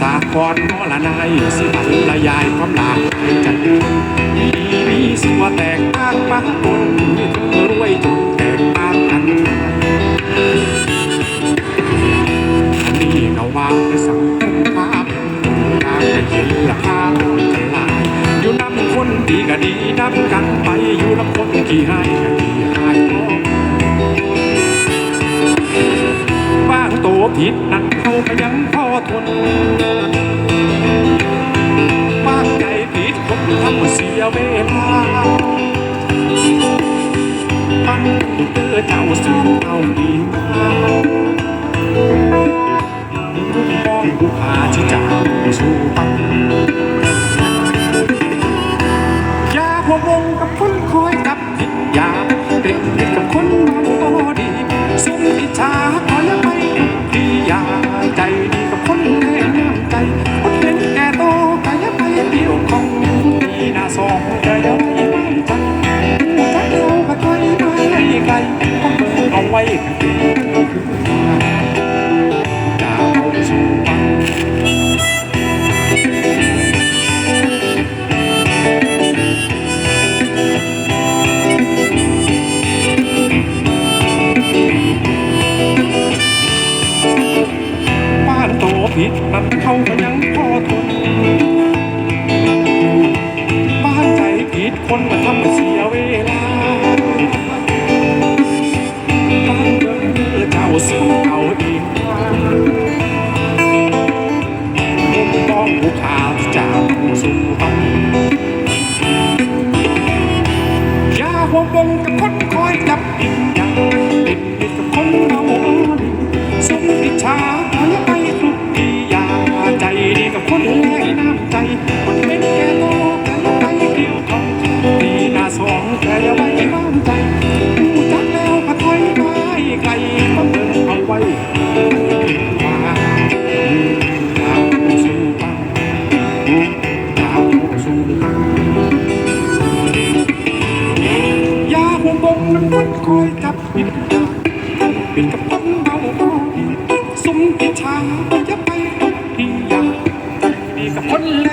สากรณ์นอละนายสิบรรยายความหลากหลายใจมีมีสัวแตกต่างปะปนมีเธอรวยจนแตกต่างกันอันนี้ก็ว่าไปสังคมภาพตามไปเห็นราคากันหลายอยู่นำคนดีก็ดีนำกันไปอยู่นำคนขี้ห้ก็ขี้ให้ ผิดนั่นเขาก็ยังพอทนบ้างใจผิดผมทำเสียเวลาปันเตอเจ้าสู้เอาดีมามองผู้พาที่จะสู้ปัง ผิดมันเขาก็ยังพอทน บ้านใจผิดคนมาทำให้เสียเว มมองผู้ขาจากสู้ฟังอย่าหัววงกับคนคอยจับผิดอย่างติดติดกับคนเอาดีสมอิจฉาขออไปทุกทีอย่าใจดีกับคนอื่น อยจับผิดอย่าเป็นกับต้นเราสมกิชาจะไปทุกทีอย่าใจดีกับคนแล